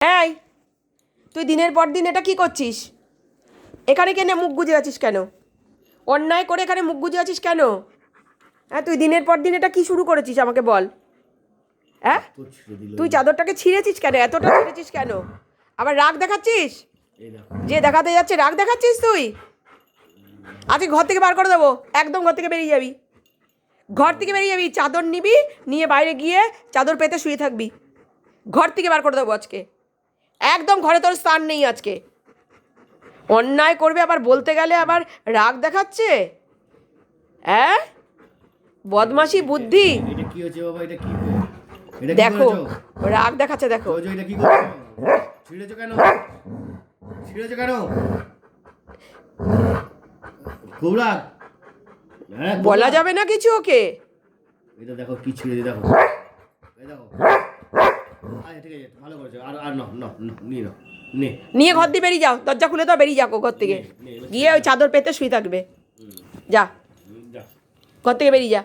এই, তুই দিনের পর দিন এটা কি করছিস? এখানে কেন মুখ গুজে আছিস কেন? অন্যায় করে এখানে মুখ গুজে আছিস কেন? হ্যাঁ তুই দিনের পর দিন এটা কি শুরু করেছিস আমাকে বল। হ্যাঁ? তুই চাদরটাকে ছিঁড়েছিস কেন? এতটা ছিঁড়েছিস কেন? আবার রাগ দেখাচ্ছিস? যে দেখাতে যাচ্ছে, রাগ দেখাচ্ছিস তুই? আজকে ঘর থেকে বার করে দেবো। একদম ঘর থেকে বেরিয়ে যাবি। ঘর থেকে বেরিয়ে যাবি, চাদর নিবি, নিয়ে বাইরে গিয়ে চাদর পেতে শুয়ে থাকবি। ঘর থেকে বার করে দেবো আজকে। একদম ঘরে তোর স্থান নেই আজকে। অন্যায় করবে আবার বলতে গেলে আবার রাগ দেখাচ্ছে? হ্যাঁ বদমাশি বুদ্ধি। দেখো রাগ দেখাচ্ছে দেখো। হ্যাঁ বলা যাবে না কিছু ওকে। দেখো কি ছিঁড়ে দেখো। দেখো। ভালো করেছ। আর আর না না না, নিয়ে নাও নিয়ে ঘর দিয়ে বেরিয়ে যাও দরজা খুলে তো বেরিয়ে যাও ঘর থেকে। গিয়ে ওই চাদর পেতে শুয়ে থাকবে। যা। ঘর থেকে বেরিয়ে যা।